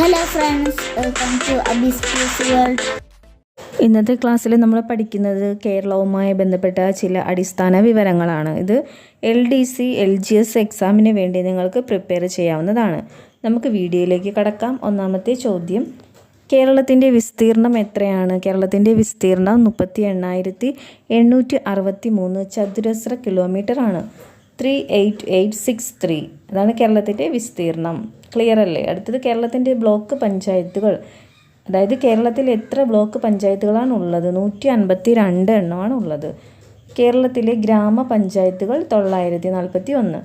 Hello friends welcome to Abi's plus world ഇന്നത്തെ ക്ലാസ്സിൽ നമ്മൾ പഠിക്കുന്നത് കേരളവുമായി ബന്ധപ്പെട്ട ചില അടിസ്ഥാന വിവരങ്ങളാണ്. ഇത് L D C L G S എക്സാമിന് വേണ്ടി നിങ്ങൾക്ക് പ്രിപ്പയർ ചെയ്യാവുന്നതാണ്. നമുക്ക് വീഡിയോയിലേക്ക് കടക്കാം. ഒന്നാമത്തെ ചോദ്യം. കേരളത്തിന്റെ വിസ്തീർണം എത്രയാണ്? കേരളത്തിന്റെ വിസ്തീർണം മുപ്പത്തി എണ്ണായിരത്തി എണ്ണൂറ്റി അറുപത്തി മൂന്ന് ചതുരശ്ര കിലോമീറ്റർ ആണ്. Three eight eight six three. അതാണ് കേരളത്തിന്റെ വിസ്തീർണം. ക്ലിയർ അല്ലേ? അടുത്തത് കേരളത്തിന്റെ ബ്ലോക്ക് പഞ്ചായത്തുകൾ. അതായത് കേരളത്തിൽ എത്ര ബ്ലോക്ക് പഞ്ചായത്തുകളാണ് ഉള്ളത്? നൂറ്റി അൻപത്തി രണ്ട് എണ്ണമാണ് ഉള്ളത്. കേരളത്തിലെ ഗ്രാമപഞ്ചായത്തുകൾ തൊള്ളായിരത്തി നാൽപ്പത്തി ഒന്ന്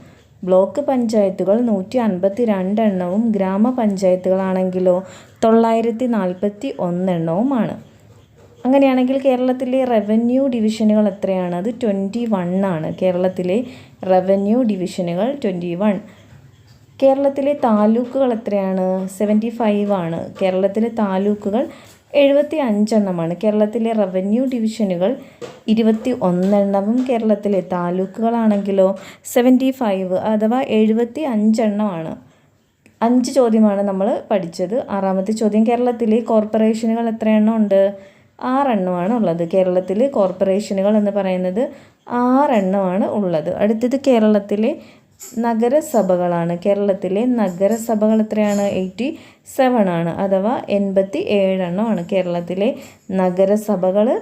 ബ്ലോക്ക് പഞ്ചായത്തുകൾ നൂറ്റി അൻപത്തി രണ്ട് എണ്ണവും ഗ്രാമപഞ്ചായത്തുകളാണെങ്കിലോ തൊള്ളായിരത്തി നാൽപ്പത്തി ഒന്ന് എണ്ണവുമാണ്. അങ്ങനെയാണെങ്കിൽ കേരളത്തിലെ റവന്യൂ ഡിവിഷനുകൾ എത്രയാണ്? അത് ട്വന്റി വൺ ആണ്. കേരളത്തിലെ റവന്യൂ ഡിവിഷനുകൾ ട്വന്റി വൺ കേരളത്തിലെ താലൂക്കുകൾ എത്രയാണ്? സെവന്റി ഫൈവ് ആണ്. കേരളത്തിലെ താലൂക്കുകൾ എഴുപത്തി അഞ്ചെണ്ണമാണ് കേരളത്തിലെ റവന്യൂ ഡിവിഷനുകൾ ഇരുപത്തി ഒന്നെണ്ണവും കേരളത്തിലെ താലൂക്കുകളാണെങ്കിലോ സെവന്റി ഫൈവ് അഥവാ എഴുപത്തി അഞ്ചെണ്ണമാണ് അഞ്ച് ചോദ്യമാണ് നമ്മൾ പഠിച്ചത്. ആറാമത്തെ ചോദ്യം കേരളത്തിലെ കോർപ്പറേഷനുകൾ എത്ര എണ്ണം ഉണ്ട്? ആറെണ്ണമാണ് ഉള്ളത് കേരളത്തിൽ കോർപ്പറേഷനുകൾ എന്ന് പറയുന്നത് ആറെണ്ണമാണ് ഉള്ളത്. അടുത്തത് കേരളത്തിലെ നഗരസഭകളാണ്. കേരളത്തിലെ നഗരസഭകൾ എത്രയാണ്? എയ്റ്റി സെവൻ ആണ് അഥവാ എൺപത്തി ഏഴെണ്ണമാണ് കേരളത്തിലെ നഗരസഭകൾ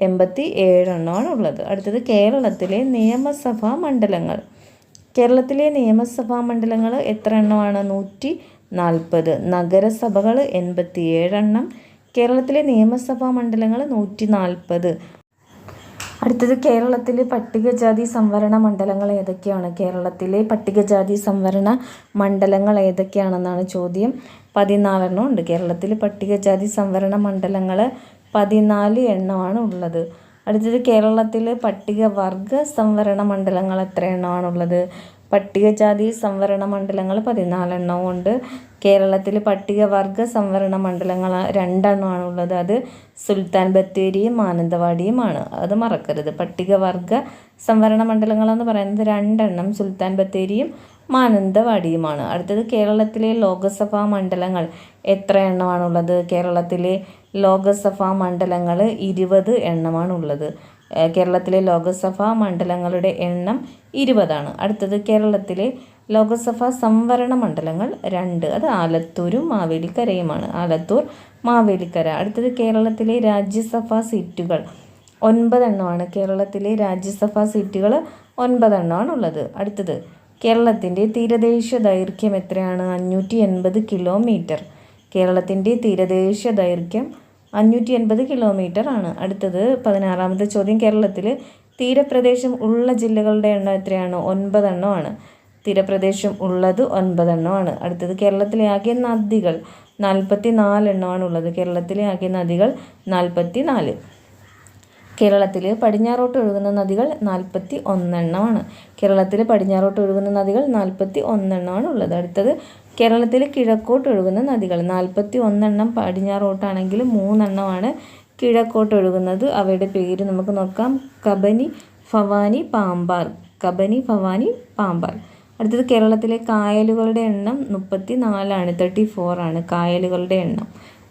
എൺപത്തി ഏഴെണ്ണമാണ് ഉള്ളത് അടുത്തത് കേരളത്തിലെ നിയമസഭാ മണ്ഡലങ്ങൾ. കേരളത്തിലെ നിയമസഭാ മണ്ഡലങ്ങൾ എത്ര എണ്ണമാണ് നൂറ്റി നാൽപ്പത് നഗരസഭകൾ എൺപത്തി ഏഴെണ്ണം കേരളത്തിലെ നിയമസഭാ മണ്ഡലങ്ങൾ നൂറ്റി നാൽപ്പത് അടുത്തത് കേരളത്തിലെ പട്ടികജാതി സംവരണ മണ്ഡലങ്ങൾ ഏതൊക്കെയാണ്? കേരളത്തിലെ പട്ടികജാതി സംവരണ മണ്ഡലങ്ങൾ ഏതൊക്കെയാണെന്നാണ് ചോദ്യം. പതിനാലെണ്ണം ഉണ്ട്. കേരളത്തിൽ പട്ടികജാതി സംവരണ മണ്ഡലങ്ങൾ പതിനാല് എണ്ണമാണ് ഉള്ളത്. അടുത്തത് കേരളത്തിൽ പട്ടികവർഗ സംവരണ മണ്ഡലങ്ങൾ എത്ര എണ്ണമാണുള്ളത് പട്ടികജാതി സംവരണ മണ്ഡലങ്ങൾ പതിനാലെണ്ണവും ഉണ്ട്. കേരളത്തിൽ പട്ടികവർഗ സംവരണ മണ്ഡലങ്ങൾ രണ്ടെണ്ണമാണ് ഉള്ളത് അത് സുൽത്താൻ ബത്തേരിയും മാനന്തവാടിയുമാണ്. അത് മറക്കരുത്. പട്ടികവർഗ സംവരണ മണ്ഡലങ്ങളെന്ന് പറയുന്നത് രണ്ടെണ്ണം സുൽത്താൻ ബത്തേരിയും മാനന്തവാടിയുമാണ്. അടുത്തത് കേരളത്തിലെ ലോകസഭാ മണ്ഡലങ്ങൾ എത്ര എണ്ണമാണുള്ളത് കേരളത്തിലെ ലോകസഭാ മണ്ഡലങ്ങൾ ഇരുപത് എണ്ണമാണുള്ളത്. കേരളത്തിലെ ലോകസഭാ മണ്ഡലങ്ങളുടെ എണ്ണം ഇരുപതാണ്. അടുത്തത് കേരളത്തിലെ ലോകസഭാ സംവരണ മണ്ഡലങ്ങൾ രണ്ട്. അത് ആലത്തൂരും മാവേലിക്കരയുമാണ്. ആലത്തൂർ മാവേലിക്കര. അടുത്തത് കേരളത്തിലെ രാജ്യസഭാ സീറ്റുകൾ ഒൻപതെണ്ണമാണ്. കേരളത്തിലെ രാജ്യസഭാ സീറ്റുകൾ ഒൻപതെണ്ണമാണ് ഉള്ളത് അടുത്തത് കേരളത്തിന്റെ തീരദേശ ദൈർഘ്യം എത്രയാണ്? അഞ്ഞൂറ്റി എൺപത് കിലോമീറ്റർ. കേരളത്തിന്റെ തീരദേശ ദൈർഘ്യം അഞ്ഞൂറ്റി എൺപത് കിലോമീറ്റർ ആണ്. അടുത്തത് പതിനാറാമത്തെ ചോദ്യം. കേരളത്തിൽ തീരപ്രദേശം ഉള്ള ജില്ലകളുടെ എണ്ണം എത്രയാണ്? ഒൻപതെണ്ണമാണ് തീരപ്രദേശം ഉള്ളത് ഒൻപതെണ്ണമാണ് അടുത്തത് കേരളത്തിലെ ആകെ നദികൾ നാൽപ്പത്തി നാലെണ്ണമാണ് ഉള്ളത്. കേരളത്തിലെ ആകെ നദികൾ നാൽപ്പത്തി നാല് കേരളത്തിൽ പടിഞ്ഞാറോട്ട് ഒഴുകുന്ന നദികൾ നാൽപ്പത്തി ഒന്നെണ്ണമാണ് കേരളത്തിൽ പടിഞ്ഞാറോട്ട് ഒഴുകുന്ന നദികൾ നാൽപ്പത്തി ഒന്നെണ്ണമാണ് ഉള്ളത്. അടുത്തത് കേരളത്തിൽ കിഴക്കോട്ട് ഒഴുകുന്ന നദികൾ. നാൽപ്പത്തി ഒന്നെണ്ണം പടിഞ്ഞാറോട്ടാണെങ്കിൽ മൂന്നെണ്ണമാണ് കിഴക്കോട്ട് ഒഴുകുന്നത്. അവയുടെ പേര് നമുക്ക് നോക്കാം. കബനി ഫവാനി പാമ്പാർ. കബനി ഫവാനി പാമ്പാർ. അടുത്തത് കേരളത്തിലെ കായലുകളുടെ എണ്ണം മുപ്പത്തി നാലാണ് തേർട്ടി ഫോർ ആണ് കായലുകളുടെ എണ്ണം.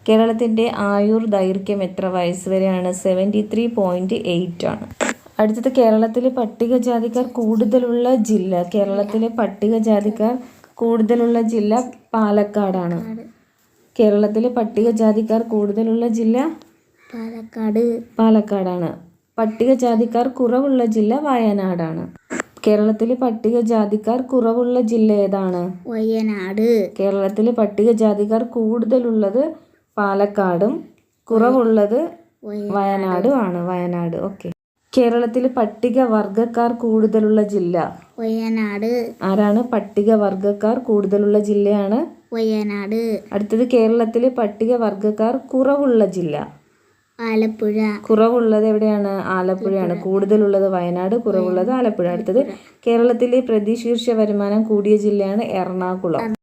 കേരളത്തിന്റെ ആയുർ ദൈർഘ്യം എത്ര വയസ്സ് വരെയാണ്? സെവന്റി ത്രീ പോയിന്റ് എയ്റ്റ് ആണ് അടുത്തത് കേരളത്തിലെ പട്ടികജാതിക്കാർ കൂടുതലുള്ള ജില്ല. കേരളത്തിലെ പട്ടികജാതിക്കാർ കൂടുതലുള്ള ജില്ല പാലക്കാടാണ്. കേരളത്തിലെ പട്ടികജാതിക്കാർ കൂടുതലുള്ള ജില്ല പാലക്കാട്. പാലക്കാടാണ്. പട്ടികജാതിക്കാർ കുറവുള്ള ജില്ല വയനാടാണ്. കേരളത്തിലെ പട്ടികജാതിക്കാർ കുറവുള്ള ജില്ല ഏതാണ്? വയനാട്. കേരളത്തിലെ പട്ടികജാതിക്കാർ കൂടുതലുള്ളത് പാലക്കാടും കുറവുള്ളത് വയനാടും ആണ്. വയനാട്. ഓക്കെ. കേരളത്തിൽ പട്ടിക വർഗക്കാർ കൂടുതലുള്ള ജില്ല? വയനാട്. ആരാണ് പട്ടിക വർഗക്കാർ കൂടുതലുള്ള ജില്ലയാണ്? വയനാട്. അടുത്തത് കേരളത്തിൽ പട്ടിക വർഗക്കാർ കുറവുള്ള ജില്ല? ആലപ്പുഴ. കുറവുള്ളത് എവിടെയാണ്? ആലപ്പുഴയാണ്. കൂടുതലുള്ളത് വയനാട് കുറവുള്ളത് ആലപ്പുഴ. അടുത്തത് കേരളത്തിലെ പ്രതിശീർഷ വരുമാനം കൂടിയ ജില്ലയാണ് എറണാകുളം.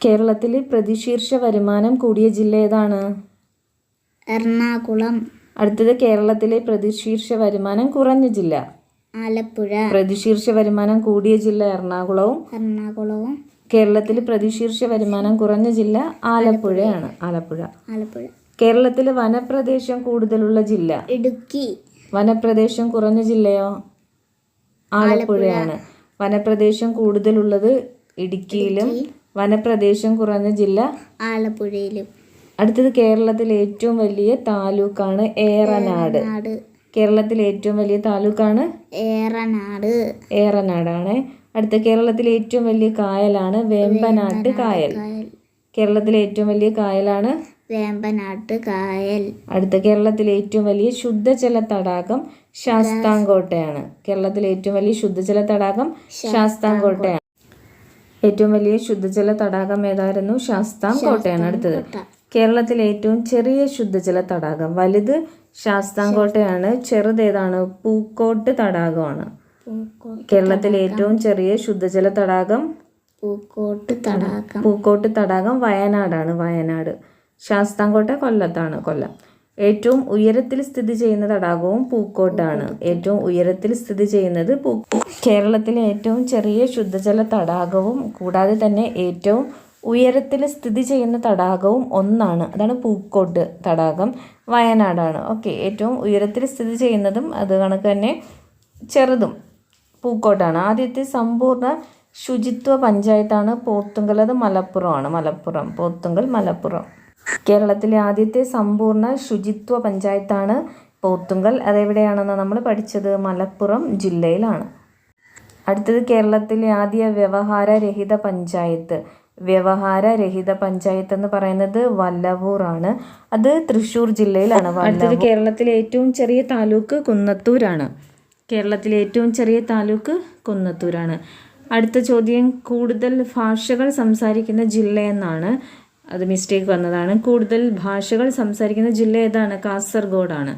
കേരളത്തിലെ പ്രതിശീർഷ വരുമാനം കൂടിയ ജില്ല ഏതാണ്? എറണാകുളം. അടുത്തത് കേരളത്തിലെ പ്രതിശീർഷ വരുമാനം കുറഞ്ഞ ജില്ല. ആലപ്പുഴ. പ്രതിശീർഷ വരുമാനം കൂടിയ ജില്ല എറണാകുളവും. എറണാകുളവും. കേരളത്തിൽ പ്രതിശീർഷ വരുമാനം കുറഞ്ഞ ജില്ല ആലപ്പുഴയാണ്. ആലപ്പുഴ. ആലപ്പുഴ. കേരളത്തിൽ വനപ്രദേശം കൂടുതലുള്ള ജില്ല. ഇടുക്കി. വനപ്രദേശം കുറഞ്ഞ ജില്ലയോ? ആലപ്പുഴയാണ്. വനപ്രദേശം കൂടുതലുള്ളത് ഇടുക്കിയിലും വനപ്രദേശം കുറഞ്ഞ ജില്ല ആലപ്പുഴയിലും. അടുത്തത് കേരളത്തിലെ ഏറ്റവും വലിയ താലൂക്കാണ് ഏറനാട്. നാട് കേരളത്തിലെ ഏറ്റവും വലിയ താലൂക്കാണ് ഏറനാട്. ഏറനാടാണ്. അടുത്ത കേരളത്തിലെ ഏറ്റവും വലിയ കായലാണ് വേമ്പനാട്ട് കായൽ. കായൽ. കേരളത്തിലെ ഏറ്റവും വലിയ കായലാണ് വേമ്പനാട്ട് കായൽ. അടുത്ത കേരളത്തിലെ ഏറ്റവും വലിയ ശുദ്ധജല തടാകം ശാസ്താംകോട്ടയാണ്. കേരളത്തിലെ ഏറ്റവും വലിയ ശുദ്ധജല തടാകം ശാസ്താംകോട്ടയാണ്. ഏറ്റവും വലിയ ശുദ്ധജല തടാകം ഏതായിരുന്നു? ശാസ്താംകോട്ടയാണ് അടുത്തത്. കേരളത്തിലെ ഏറ്റവും ചെറിയ ശുദ്ധജല തടാകം. വലുത് ശാസ്താംകോട്ടയാണ് ചെറുതേതാണ് പൂക്കോട്ട് തടാകമാണ്. കേരളത്തിലെ ഏറ്റവും ചെറിയ ശുദ്ധജല തടാകം? പൂക്കോട്ട് തടാകം. പൂക്കോട്ട് തടാകം വയനാടാണ് വയനാട്. ശാസ്താംകോട്ട കൊല്ലത്താണ് കൊല്ലം. ഏറ്റവും ഉയരത്തിൽ സ്ഥിതി ചെയ്യുന്ന തടാകവും പൂക്കോട്ടാണ്. ഏറ്റവും ഉയരത്തിൽ സ്ഥിതി ചെയ്യുന്നത് പൂ കേരളത്തിലെ ഏറ്റവും ചെറിയ ശുദ്ധജല തടാകവും കൂടാതെ തന്നെ ഏറ്റവും ഉയരത്തിൽ സ്ഥിതി ചെയ്യുന്ന തടാകവും ഒന്നാണ്. അതാണ് പൂക്കോട്ട് തടാകം വയനാടാണ്. ഓക്കെ ഏറ്റവും ഉയരത്തിൽ സ്ഥിതി ചെയ്യുന്നതും അത് കണക്ക് തന്നെ ചെറുതും പൂക്കോട്ടാണ്. ആദ്യത്തെ സമ്പൂർണ ശുചിത്വ പഞ്ചായത്താണ് പോത്തുങ്കൽ. അത് മലപ്പുറമാണ്. മലപ്പുറം പോത്തുങ്കൽ മലപ്പുറം. കേരളത്തിലെ ആദ്യത്തെ സമ്പൂർണ ശുചിത്വ പഞ്ചായത്താണ് പോത്തുങ്കൽ. അതെവിടെയാണെന്ന് നമ്മൾ പഠിച്ചത്? മലപ്പുറം ജില്ലയിലാണ്. അടുത്തത് കേരളത്തിലെ ആദ്യ വ്യവഹാരരഹിത പഞ്ചായത്ത്. വ്യവഹാരരഹിത പഞ്ചായത്ത് എന്ന് പറയുന്നത് വല്ലവൂർ ആണ് അത് തൃശ്ശൂർ ജില്ലയിലാണ് അടുത്തത് കേരളത്തിലെ ഏറ്റവും ചെറിയ താലൂക്ക് കുന്നത്തൂരാണ്. കേരളത്തിലെ ഏറ്റവും ചെറിയ താലൂക്ക് കുന്നത്തൂരാണ്. അടുത്ത ചോദ്യം കൂടുതൽ ഭാഷകൾ സംസാരിക്കുന്ന ജില്ല എന്നാണ്. അത് മിസ്റ്റേക്ക് വന്നതാണ്. കൂടുതൽ ഭാഷകൾ സംസാരിക്കുന്ന ജില്ല ഏതാണ്? കാസർഗോഡാണ്.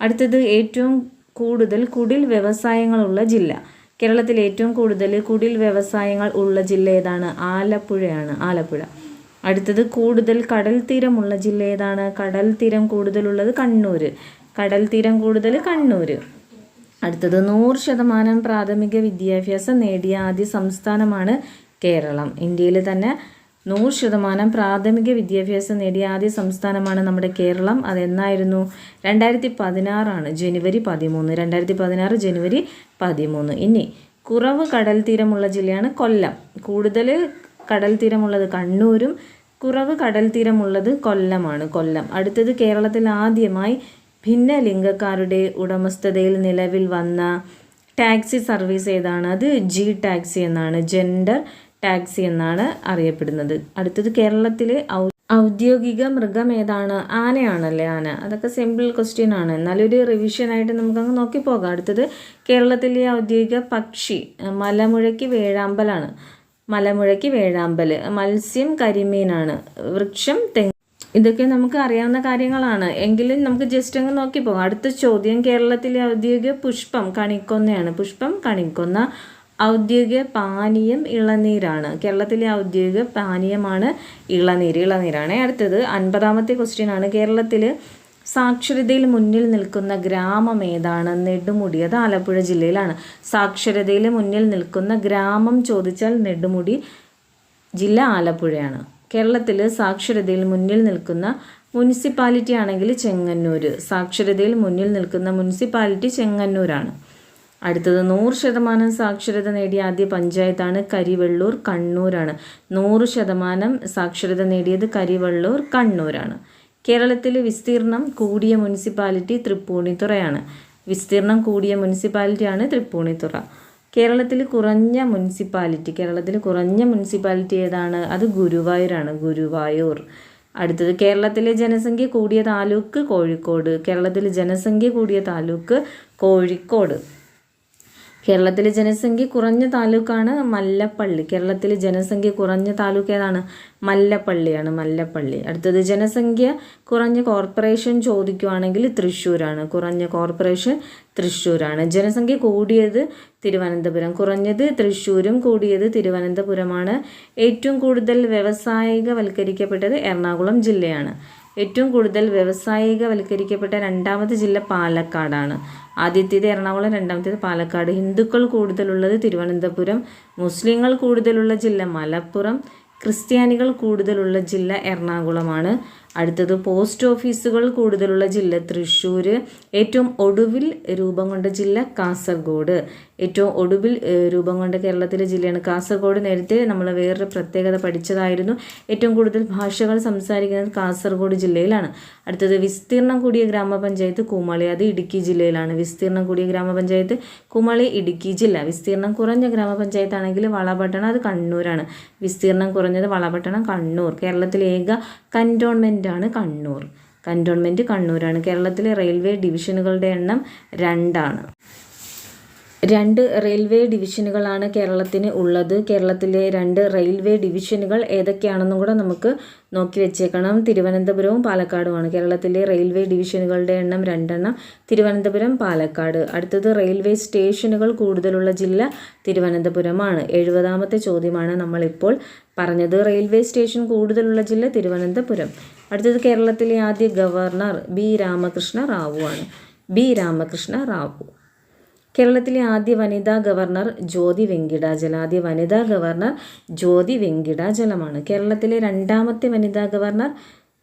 അടുത്തത് ഏറ്റവും കൂടുതൽ കുടിൽ വ്യവസായങ്ങളുള്ള ജില്ല. കേരളത്തിൽ ഏറ്റവും കൂടുതൽ കുടിൽ വ്യവസായങ്ങൾ ഉള്ള ജില്ല ഏതാണ്? ആലപ്പുഴയാണ്. ആലപ്പുഴ. അടുത്തത് കൂടുതൽ കടൽ തീരമുള്ള ജില്ല ഏതാണ്? കടൽ തീരം കൂടുതലുള്ളത് കണ്ണൂർ. കടൽ തീരം കൂടുതൽ കണ്ണൂർ. അടുത്തത് നൂറ് ശതമാനം പ്രാഥമിക വിദ്യാഭ്യാസം നേടിയ ആദ്യ സംസ്ഥാനമാണ് കേരളം. ഇന്ത്യയിൽ തന്നെ നൂറ് ശതമാനം പ്രാഥമിക വിദ്യാഭ്യാസം നേടിയ ആദ്യ സംസ്ഥാനമാണ് നമ്മുടെ കേരളം. അതെന്നായിരുന്നു? രണ്ടായിരത്തി പതിനാറാണ് ജനുവരി പതിമൂന്ന്. രണ്ടായിരത്തി പതിനാറ് ജനുവരി പതിമൂന്ന്. ഇനി കുറവ് കടൽ തീരമുള്ള ജില്ലയാണ് കൊല്ലം. കൂടുതൽ കടൽ തീരമുള്ളത് കണ്ണൂരും കുറവ് കടൽ തീരമുള്ളത് കൊല്ലമാണ് കൊല്ലം. അടുത്തത് കേരളത്തിൽ ആദ്യമായി ഭിന്നലിംഗക്കാരുടെ ഉടമസ്ഥതയിൽ നിലവിൽ വന്ന ടാക്സി സർവീസ് ഏതാണ്? അത് ജി ടാക്സി എന്നാണ്. ജെൻഡർ ടാക്സി എന്നാണ് അറിയപ്പെടുന്നത്. അടുത്തത് കേരളത്തിലെ ഔ- ഔദ്യോഗിക മൃഗം ഏതാണ്? ആനയാണല്ലേ ആന. അതൊക്കെ സിമ്പിൾ ക്വസ്റ്റ്യൻ ആണ്. എന്നാലൊരു റിവിഷൻ ആയിട്ട് നമുക്കങ്ങ് നോക്കി പോകാം. അടുത്തത് കേരളത്തിലെ ഔദ്യോഗിക പക്ഷി മലമുഴക്കി വേഴാമ്പലാണ്. മലമുഴക്കി വേഴാമ്പൽ മത്സ്യം കരിമീനാണ് വൃക്ഷം തെങ്ങ്. ഇതൊക്കെ നമുക്ക് അറിയാവുന്ന കാര്യങ്ങളാണ്. എങ്കിലും നമുക്ക് ജസ്റ്റ് അങ്ങ് നോക്കി പോകാം. അടുത്ത ചോദ്യം കേരളത്തിലെ ഔദ്യോഗിക പുഷ്പം കണിക്കൊന്നയാണ്. പുഷ്പം കണിക്കൊന്ന ഔദ്യോഗിക പാനീയം ഇളനീരാണ്. കേരളത്തിലെ ഔദ്യോഗിക പാനീയമാണ് ഇളനീര്. ഇളനീരാണ് അടുത്തത്. അൻപതാമത്തെ ക്വസ്റ്റ്യൻ ആണ്. കേരളത്തിൽ സാക്ഷരതയിൽ മുന്നിൽ നിൽക്കുന്ന ഗ്രാമം ഏതാണ്? നെടുമുടി. അത് ആലപ്പുഴ ജില്ലയിലാണ്. സാക്ഷരതയിൽ മുന്നിൽ നിൽക്കുന്ന ഗ്രാമം ചോദിച്ചാൽ നെടുമുടി ജില്ല ആലപ്പുഴയാണ്. കേരളത്തിൽ സാക്ഷരതയിൽ മുന്നിൽ നിൽക്കുന്ന മുനിസിപ്പാലിറ്റി ആണെങ്കിൽ ചെങ്ങന്നൂർ സാക്ഷരതയിൽ മുന്നിൽ നിൽക്കുന്ന മുനിസിപ്പാലിറ്റി ചെങ്ങന്നൂരാണ്. അടുത്തത് നൂറ് ശതമാനം സാക്ഷരത നേടിയ ആദ്യ പഞ്ചായത്താണ് കരിവെള്ളൂർ കണ്ണൂരാണ്. നൂറ് ശതമാനം സാക്ഷരത നേടിയത് കരിവെള്ളൂർ കണ്ണൂരാണ്. കേരളത്തിൽ വിസ്തീർണം കൂടിയ മുനിസിപ്പാലിറ്റി തൃപ്പൂണിത്തുറയാണ്. വിസ്തീർണം കൂടിയ മുനിസിപ്പാലിറ്റിയാണ് തൃപ്പൂണിത്തുറ. കേരളത്തിൽ കുറഞ്ഞ മുനിസിപ്പാലിറ്റി കേരളത്തിൽ കുറഞ്ഞ മുനിസിപ്പാലിറ്റി ഏതാണ്? അത് ഗുരുവായൂരാണ് ഗുരുവായൂർ. അടുത്തത് കേരളത്തിലെ ജനസംഖ്യ കൂടിയ താലൂക്ക് കോഴിക്കോട്. കേരളത്തിലെ ജനസംഖ്യ കൂടിയ താലൂക്ക് കോഴിക്കോട്. കേരളത്തിലെ ജനസംഖ്യ കുറഞ്ഞ താലൂക്കാണ് മല്ലപ്പള്ളി. കേരളത്തിലെ ജനസംഖ്യ കുറഞ്ഞ താലൂക്ക് ഏതാണ്? മല്ലപ്പള്ളിയാണ് മല്ലപ്പള്ളി. അടുത്തത് ജനസംഖ്യ കുറഞ്ഞ കോർപ്പറേഷൻ ചോദിക്കുവാണെങ്കിൽ തൃശ്ശൂരാണ്. കുറഞ്ഞ കോർപ്പറേഷൻ തൃശ്ശൂരാണ്. ജനസംഖ്യ കൂടിയത് തിരുവനന്തപുരം. കുറഞ്ഞത് തൃശ്ശൂരും കൂടിയത് തിരുവനന്തപുരമാണ്. ഏറ്റവും കൂടുതൽ വ്യവസായികവൽക്കരിക്കപ്പെട്ടത് എറണാകുളം ജില്ലയാണ്. ഏറ്റവും കൂടുതൽ വ്യവസായികവൽക്കരിക്കപ്പെട്ട രണ്ടാമത്തെ ജില്ല പാലക്കാടാണ്. ആദ്യത്തേത് എറണാകുളം രണ്ടാമത്തേത് പാലക്കാട്. ഹിന്ദുക്കൾ കൂടുതലുള്ളത് തിരുവനന്തപുരം മുസ്ലിങ്ങൾ കൂടുതലുള്ള ജില്ല മലപ്പുറം ക്രിസ്ത്യാനികൾ കൂടുതലുള്ള ജില്ല എറണാകുളമാണ്. അടുത്തത് പോസ്റ്റ് ഓഫീസുകൾ കൂടുതലുള്ള ജില്ല തൃശ്ശൂർ ഏറ്റവും ഒടുവിൽ രൂപം കൊണ്ട ജില്ല കാസർഗോഡ്. ഏറ്റവും ഒടുവിൽ രൂപം കൊണ്ട കേരളത്തിലെ ജില്ലയാണ് കാസർഗോഡ്. നേരത്തെ നമ്മൾ വേറൊരു പ്രത്യേകത പഠിച്ചതായിരുന്നു. ഏറ്റവും കൂടുതൽ ഭാഷകൾ സംസാരിക്കുന്നത് കാസർഗോഡ് ജില്ലയിലാണ്. അടുത്തത് വിസ്തീർണം കൂടിയ ഗ്രാമപഞ്ചായത്ത് കുമളി അത് ഇടുക്കി ജില്ലയിലാണ്. വിസ്തീർണം കൂടിയ ഗ്രാമപഞ്ചായത്ത് കുമളി ഇടുക്കി ജില്ല. വിസ്തീർണം കുറഞ്ഞ ഗ്രാമപഞ്ചായത്ത് ആണെങ്കിൽ വളപട്ടണം അത് കണ്ണൂരാണ്. വിസ്തീർണം കുറഞ്ഞത് വളപട്ടണം കണ്ണൂർ. കേരളത്തിലെ ഏക കന്റോൺമെന്റ് ആണ് കണ്ണൂർ. കന്റോൺമെന്റ് കണ്ണൂരാണ്. കേരളത്തിലെ റെയിൽവേ ഡിവിഷനുകളുടെ എണ്ണം രണ്ടാണ്. രണ്ട് റെയിൽവേ ഡിവിഷനുകളാണ് കേരളത്തിന് ഉള്ളത്. കേരളത്തിലെ രണ്ട് റെയിൽവേ ഡിവിഷനുകൾ ഏതൊക്കെയാണെന്നും കൂടെ നമുക്ക് നോക്കി വെച്ചേക്കണം. തിരുവനന്തപുരവും പാലക്കാടുമാണ്. കേരളത്തിലെ റെയിൽവേ ഡിവിഷനുകളുടെ എണ്ണം രണ്ടെണ്ണം. തിരുവനന്തപുരം പാലക്കാട്. അടുത്തത് റെയിൽവേ സ്റ്റേഷനുകൾ കൂടുതലുള്ള ജില്ല തിരുവനന്തപുരമാണ്. എഴുപതാമത്തെ ചോദ്യമാണ് നമ്മളിപ്പോൾ പറഞ്ഞത്. റെയിൽവേ സ്റ്റേഷൻ കൂടുതലുള്ള ജില്ല തിരുവനന്തപുരം. അടുത്തത് കേരളത്തിലെ ആദ്യ ഗവർണർ ബി രാമകൃഷ്ണ റാവു ആണ്. ബി രാമകൃഷ്ണ റാവു. കേരളത്തിലെ ആദ്യ വനിതാ ഗവർണർ ജ്യോതി വെങ്കിടാചല ആദ്യ വനിതാ ഗവർണർ ജ്യോതി വെങ്കിടാചലമാണ് കേരളത്തിലെ രണ്ടാമത്തെ വനിതാ ഗവർണർ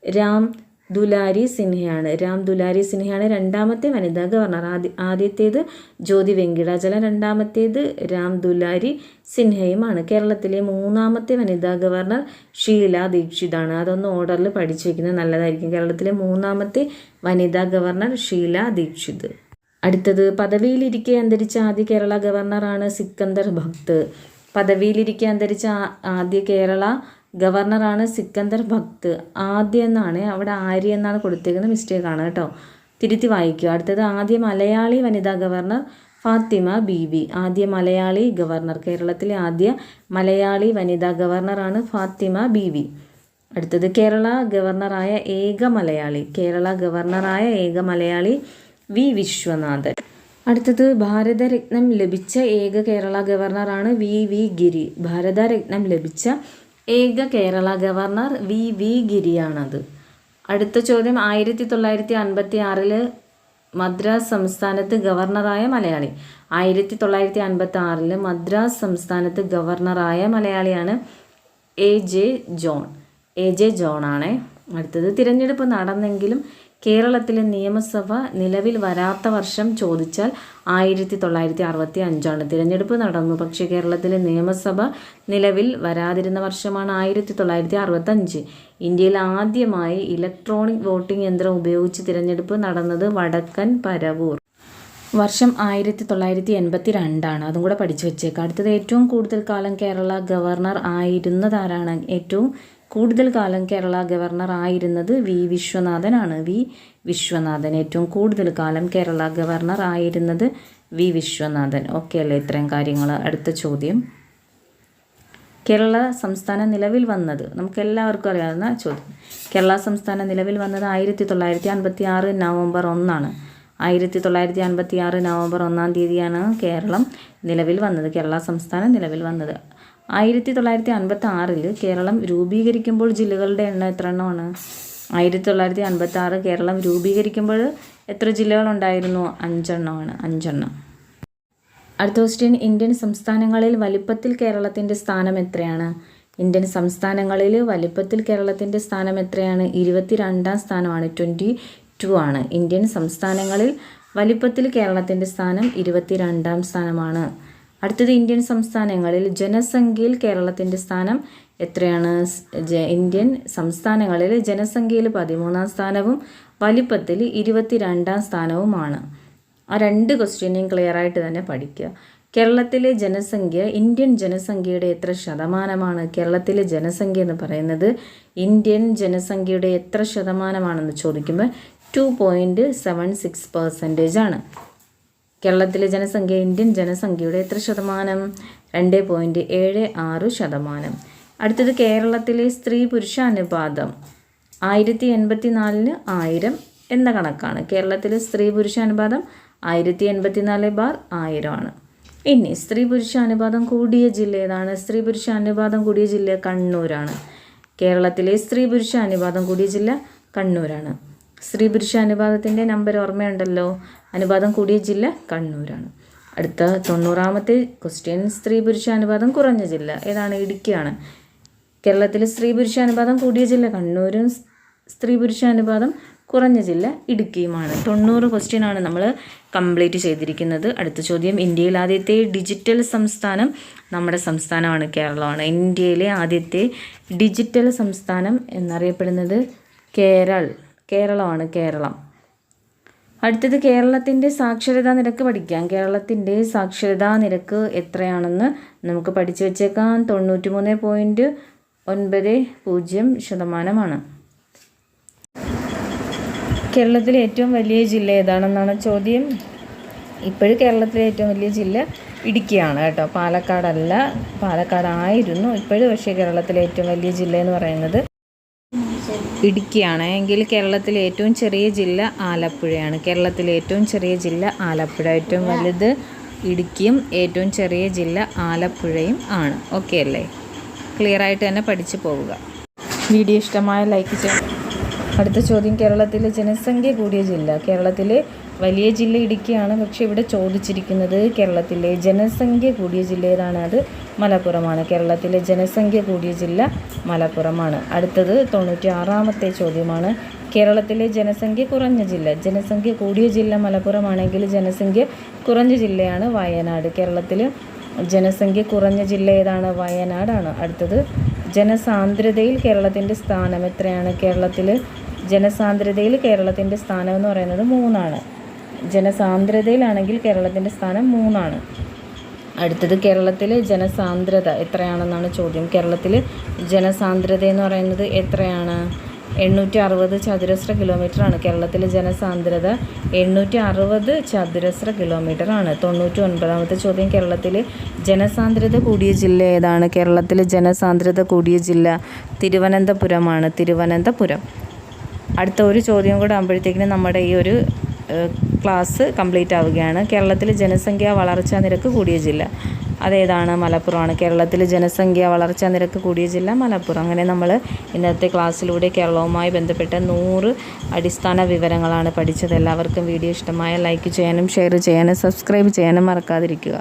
രാം ദുലാരി സിൻഹയാണ്. രാം ദുലാരി സിൻഹയാണ് രണ്ടാമത്തെ വനിതാ ഗവർണർ. ആദ്യ ആദ്യത്തേത് ജ്യോതി വെങ്കിടാചലം രണ്ടാമത്തേത് രാം ദുലാരി സിൻഹയുമാണ്. കേരളത്തിലെ മൂന്നാമത്തെ വനിതാ ഗവർണർ ഷീല ദീക്ഷിതാണ്. അതൊന്ന് ഓർഡറിൽ പഠിച്ചു വയ്ക്കുന്നത് നല്ലതായിരിക്കും. കേരളത്തിലെ മൂന്നാമത്തെ വനിതാ ഗവർണർ ഷീല ദീക്ഷിത്. അടുത്തത് പദവിയിലിരിക്കെ അന്തരിച്ച ആദ്യ കേരള ഗവർണറാണ് സിക്കന്ദർ ഭക്ത്. പദവിയിലിരിക്കെ അന്തരിച്ച ആദ്യ കേരള ഗവർണറാണ് സിക്കന്ദർ ഭക്ത്. ആദ്യ എന്നാണ് അവിടെ ആര്യ എന്നാണ് കൊടുത്തേക്കുന്നത് മിസ്റ്റേക്കാണ് കേട്ടോ. തിരുത്തി വായിക്കുക അടുത്തത് ആദ്യ മലയാളി വനിതാ ഗവർണർ ഫാത്തിമ ബീവി. ആദ്യ മലയാളി ഗവർണർ. കേരളത്തിലെ ആദ്യ മലയാളി വനിതാ ഗവർണറാണ് ഫാത്തിമ ബീവി. അടുത്തത് കേരള ഗവർണറായ ഏക മലയാളി. കേരള ഗവർണറായ ഏക മലയാളി വി വിശ്വനാഥൻ. അടുത്തത് ഭാരതരത്നം ലഭിച്ച ഏക കേരള ഗവർണറാണ് വി വി ഗിരി. ഭാരതരത്നം ലഭിച്ച ഏക കേരള ഗവർണർ വി വി ഗിരിയാണത്. അടുത്ത ചോദ്യം ആയിരത്തി തൊള്ളായിരത്തി അൻപത്തി ആറിൽ മദ്രാസ് സംസ്ഥാനത്ത് ഗവർണറായ മലയാളി. ആയിരത്തി തൊള്ളായിരത്തി അൻപത്തി ആറിൽ മദ്രാസ് സംസ്ഥാനത്ത് ഗവർണറായ മലയാളിയാണ് A J John. A J John ആണേ അടുത്തത് തിരഞ്ഞെടുപ്പ് നടന്നെങ്കിലും കേരളത്തിലെ നിയമസഭ നിലവിൽ വരാത്ത വർഷം ചോദിച്ചാൽ ആയിരത്തി തൊള്ളായിരത്തി അറുപത്തി അഞ്ചാണ് തിരഞ്ഞെടുപ്പ് നടന്നു. പക്ഷേ കേരളത്തിലെ നിയമസഭ നിലവിൽ വരാതിരുന്ന വർഷമാണ് ആയിരത്തി തൊള്ളായിരത്തി അറുപത്തഞ്ച് ഇന്ത്യയിൽ ആദ്യമായി ഇലക്ട്രോണിക് വോട്ടിംഗ് യന്ത്രം ഉപയോഗിച്ച് തിരഞ്ഞെടുപ്പ് നടന്നത് വടക്കൻ പരവൂർ. വർഷം ആയിരത്തി തൊള്ളായിരത്തി എൺപത്തി രണ്ടാണ് അതും കൂടെ പഠിച്ചു വെച്ചേക്കാം. അടുത്തത് ഏറ്റവും കൂടുതൽ കാലം കേരള ഗവർണർ ആയിരുന്നതാരാണ്? ഏറ്റവും കൂടുതൽ കാലം കേരള ഗവർണർ ആയിരുന്നത് വി വിശ്വനാഥനാണ്. വി വിശ്വനാഥൻ. ഏറ്റവും കൂടുതൽ കാലം കേരള ഗവർണർ ആയിരുന്നത് വി വിശ്വനാഥൻ. ഓക്കെ അല്ലേ? ഇത്രയും കാര്യങ്ങൾ. അടുത്ത ചോദ്യം. കേരള സംസ്ഥാനം നിലവിൽ വന്നത്. നമുക്ക് എല്ലാവർക്കും അറിയാവുന്ന ചോദ്യം. കേരള സംസ്ഥാനം നിലവിൽ വന്നത് ആയിരത്തി തൊള്ളായിരത്തി അൻപത്തി ആറ് നവംബർ ഒന്നാണ്. ആയിരത്തി തൊള്ളായിരത്തി അൻപത്തി ആറ് നവംബർ ഒന്നാം തീയതിയാണ് കേരളം നിലവിൽ വന്നത്. കേരള സംസ്ഥാനം നിലവിൽ വന്നത്. ആയിരത്തി തൊള്ളായിരത്തി അൻപത്തി ആറിൽ കേരളം രൂപീകരിക്കുമ്പോൾ ജില്ലകളുടെ എണ്ണം എത്ര എണ്ണമാണ് ആയിരത്തി തൊള്ളായിരത്തി അൻപത്തി ആറ് കേരളം രൂപീകരിക്കുമ്പോൾ എത്ര ജില്ലകളുണ്ടായിരുന്നു? അഞ്ചെണ്ണമാണ്. അഞ്ചെണ്ണം. അടുത്ത ക്വസ്റ്റ്യൻ ഇന്ത്യൻ സംസ്ഥാനങ്ങളിൽ വലിപ്പത്തിൽ കേരളത്തിന്റെ സ്ഥാനം എത്രയാണ്? ഇന്ത്യൻ സംസ്ഥാനങ്ങളിൽ വലിപ്പത്തിൽ കേരളത്തിന്റെ സ്ഥാനം എത്രയാണ്? ഇരുപത്തി രണ്ടാം സ്ഥാനമാണ്. ട്വന്റി ടു ആണ്. ഇന്ത്യൻ സംസ്ഥാനങ്ങളിൽ വലിപ്പത്തിൽ കേരളത്തിന്റെ സ്ഥാനം ഇരുപത്തി രണ്ടാം സ്ഥാനമാണ്. അടുത്തത് ഇന്ത്യൻ സംസ്ഥാനങ്ങളിൽ ജനസംഖ്യയിൽ കേരളത്തിന്റെ സ്ഥാനം എത്രയാണ്? ഇന്ത്യൻ സംസ്ഥാനങ്ങളിൽ ജനസംഖ്യയിൽ പതിമൂന്നാം സ്ഥാനവും വലിപ്പത്തിൽ ഇരുപത്തിരണ്ടാം സ്ഥാനവുമാണ്. ആ രണ്ട് ക്വസ്റ്റ്യനെയും ക്ലിയർ ആയിട്ട് തന്നെ പഠിക്കുക. കേരളത്തിലെ ജനസംഖ്യ ഇന്ത്യൻ ജനസംഖ്യയുടെ എത്ര ശതമാനമാണ്? കേരളത്തിലെ ജനസംഖ്യ എന്ന് പറയുന്നത് ഇന്ത്യൻ ജനസംഖ്യയുടെ എത്ര ശതമാനമാണെന്ന് ചോദിക്കുമ്പോൾ two point seven six percentage ആണ്. കേരളത്തിലെ ജനസംഖ്യ ഇന്ത്യൻ ജനസംഖ്യയുടെ എത്ര ശതമാനം? രണ്ട് പോയിന്റ് ഏഴ് ആറ് ശതമാനം. അടുത്തത് കേരളത്തിലെ സ്ത്രീ പുരുഷ അനുപാതം ആയിരത്തി എൺപത്തി നാലിന് ആയിരം എന്ന കണക്കാണ്. കേരളത്തിലെ സ്ത്രീ പുരുഷ അനുപാതം ആയിരത്തി എൺപത്തി നാല് ബാർ ആയിരമാണ് ഇനി സ്ത്രീ പുരുഷ അനുപാതം കൂടിയ ജില്ല ഏതാണ്? സ്ത്രീ പുരുഷ അനുപാതം കൂടിയ ജില്ല കണ്ണൂരാണ്. കേരളത്തിലെ സ്ത്രീ പുരുഷ അനുപാതം കൂടിയ ജില്ല കണ്ണൂരാണ്. സ്ത്രീ പുരുഷ അനുപാതത്തിന്റെ നമ്പർ ഓർമ്മയുണ്ടല്ലോ. അനുപാതം കൂടിയ ജില്ല കണ്ണൂരാണ്. അടുത്ത തൊണ്ണൂറാമത്തെ ക്വസ്റ്റ്യൻ സ്ത്രീ പുരുഷ അനുപാതം കുറഞ്ഞ ജില്ല ഏതാണ്? ഇടുക്കിയാണ്. കേരളത്തിലെ സ്ത്രീ പുരുഷ അനുപാതം കൂടിയ ജില്ല കണ്ണൂരും സ്ത്രീ പുരുഷ അനുപാതം കുറഞ്ഞ ജില്ല ഇടുക്കിയുമാണ്. തൊണ്ണൂറ് ക്വസ്റ്റ്യൻ ആണ് നമ്മൾ കംപ്ലീറ്റ് ചെയ്തിരിക്കുന്നത്. അടുത്ത ചോദ്യം. ഇന്ത്യയിൽ ആദ്യത്തെ ഡിജിറ്റൽ സംസ്ഥാനം നമ്മുടെ സംസ്ഥാനമാണ് കേരളമാണ്. ഇന്ത്യയിലെ ആദ്യത്തെ ഡിജിറ്റൽ സംസ്ഥാനം എന്നറിയപ്പെടുന്നത് കേരൾ. കേരളമാണ് കേരളം. അടുത്തത് കേരളത്തിന്റെ സാക്ഷരതാ നിരക്ക് പഠിക്കാം. കേരളത്തിന്റെ സാക്ഷരതാ നിരക്ക് എത്രയാണെന്ന് നമുക്ക് പഠിച്ചു വെച്ചേക്കാം. തൊണ്ണൂറ്റി മൂന്ന് പോയിന്റ് ഒൻപത് പൂജ്യം ശതമാനമാണ്. കേരളത്തിലെ ഏറ്റവും വലിയ ജില്ല ഏതാണെന്നാണ് ചോദ്യം? ഇപ്പോഴും കേരളത്തിലെ ഏറ്റവും വലിയ ജില്ല ഇടുക്കിയാണ് കേട്ടോ. പാലക്കാടല്ല പാലക്കാടായിരുന്നു ഇപ്പോഴും പക്ഷേ കേരളത്തിലെ ഏറ്റവും വലിയ ജില്ല എന്ന് പറയുന്നത് ഇടുക്കിയാണ്. എങ്കിൽ കേരളത്തിലെ ഏറ്റവും ചെറിയ ജില്ല ആലപ്പുഴയാണ്. കേരളത്തിലെ ഏറ്റവും ചെറിയ ജില്ല ആലപ്പുഴ. ഏറ്റവും വലുത് ഇടുക്കിയും ഏറ്റവും ചെറിയ ജില്ല ആലപ്പുഴയും ആണ്. ഓക്കെ അല്ലേ? ക്ലിയർ ആയിട്ട് തന്നെ പഠിച്ചു പോവുക. വീഡിയോ ഇഷ്ടമായ ലൈക്ക് ചെയ്യാം അടുത്ത ചോദ്യം കേരളത്തിലെ ജനസംഖ്യ കൂടിയ ജില്ല. കേരളത്തിലെ വലിയ ജില്ല ഇടുക്കിയാണ് പക്ഷെ ഇവിടെ ചോദിച്ചിരിക്കുന്നത് കേരളത്തിലെ ജനസംഖ്യ കൂടിയ ജില്ല ഏതാണ് അത് മലപ്പുറമാണ്. കേരളത്തിലെ ജനസംഖ്യ കൂടിയ ജില്ല മലപ്പുറമാണ്. അടുത്തത് തൊണ്ണൂറ്റി ആറാമത്തെ ചോദ്യമാണ്. കേരളത്തിലെ ജനസംഖ്യ കുറഞ്ഞ ജില്ല. ജനസംഖ്യ കൂടിയ ജില്ല മലപ്പുറമാണെങ്കിൽ ജനസംഖ്യ കുറഞ്ഞ ജില്ലയാണ് വയനാട്. കേരളത്തിൽ ജനസംഖ്യ കുറഞ്ഞ ജില്ല ഏതാണ്? വയനാടാണ്. അടുത്തത് ജനസാന്ദ്രതയിൽ കേരളത്തിന്റെ സ്ഥാനം എത്രയാണ്? കേരളത്തിൽ ജനസാന്ദ്രതയിൽ കേരളത്തിന്റെ സ്ഥാനം എന്ന് പറയുന്നത് മൂന്നാണ്. ജനസാന്ദ്രതയിലാണെങ്കിൽ കേരളത്തിന്റെ സ്ഥാനം മൂന്നാണ്. അടുത്തത് കേരളത്തിലെ ജനസാന്ദ്രത എത്രയാണെന്നാണ് ചോദ്യം. കേരളത്തിൽ ജനസാന്ദ്രത എന്ന് പറയുന്നത് എത്രയാണ്? എണ്ണൂറ്റി അറുപത് ചതുരശ്ര കിലോമീറ്ററാണ്. കേരളത്തിലെ ജനസാന്ദ്രത എണ്ണൂറ്റി അറുപത് ചതുരശ്ര കിലോമീറ്ററാണ്. തൊണ്ണൂറ്റി ഒൻപതാമത്തെ ചോദ്യം. കേരളത്തിലെ ജനസാന്ദ്രത കൂടിയ ജില്ല ഏതാണ്? കേരളത്തിലെ ജനസാന്ദ്രത കൂടിയ ജില്ല തിരുവനന്തപുരമാണ്. തിരുവനന്തപുരം. അടുത്ത ഒരു ചോദ്യം കൂടെ ആകുമ്പോഴത്തേക്കിന് നമ്മുടെ ഈ ഒരു ക്ലാസ് കംപ്ലീറ്റ് ആവുകയാണ്. കേരളത്തിൽ ജനസംഖ്യ വളർച്ചാ നിരക്ക് കൂടിയ ജില്ല. അതേതാണ് മലപ്പുറമാണ് കേരളത്തിൽ ജനസംഖ്യ വളർച്ചാ നിരക്ക് കൂടിയ ജില്ല മലപ്പുറം. അങ്ങനെ നമ്മൾ ഇന്നത്തെ ക്ലാസ്സിലൂടെ കേരളവുമായി ബന്ധപ്പെട്ട നൂറ് അടിസ്ഥാന വിവരങ്ങളാണ് പഠിച്ചത്. എല്ലാവർക്കും വീഡിയോ ഇഷ്ടമായ ലൈക്ക് ചെയ്യാനും ഷെയർ ചെയ്യാനും സബ്സ്ക്രൈബ് ചെയ്യാനും മറക്കാതിരിക്കുക.